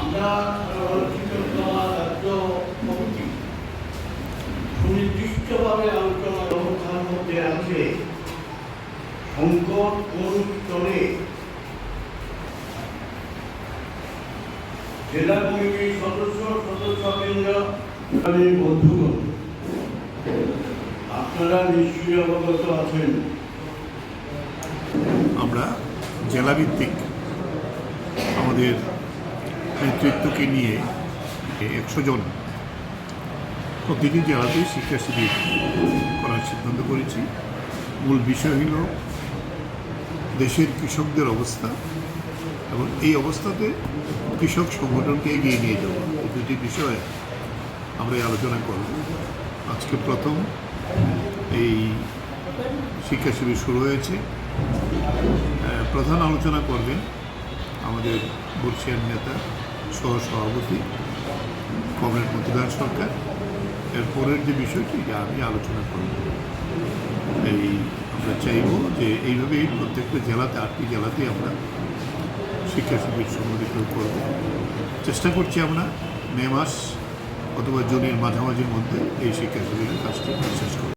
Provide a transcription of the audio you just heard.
আমরা রাজ্য কমিটি। সুনির্দিষ্টভাবে আলোচনা ব্যবস্থার মধ্যে আছে সংকট কোন স্তরে জেলা কমিটির সদস্য সদস্যবৃন্দ বন্ধুগণ, আপনারা নিশ্চয়ই অবগত আছেন। আমরা জেলাভিত্তিক আমাদের নেতৃত্বকে নিয়ে একশো জন প্রতিটি জেলাতেই শিক্ষা শিবির করার সিদ্ধান্ত করেছি, মূল বিষয় হল দেশের কৃষকদের অবস্থা এবং এই অবস্থাতে কৃষক সংগঠনকে এগিয়ে নিয়ে যাওয়া এই দুটি বিষয়ে আমরা আলোচনা করব। আজকে প্রথম এই শিক্ষা শিবির শুরু হয়েছে। প্রধান আলোচনা করবেন আমাদের বর্ষিয়ার নেতা সহ সভাপতি কমরেড মতিলাল সরকার। এর পরের যে বিষয়টি আমি আলোচনা করব, এই আমরা চাইব যে এইভাবেই প্রত্যেকটা জেলাতে, আটটি জেলাতেই আমরা শিক্ষা শিবির সংগঠিত করব। চেষ্টা করছি আমরা মে মাস অথবা জুনের মাঝামাঝির মধ্যে এই শিক্ষা শিবিরের কাজটি শেষ করব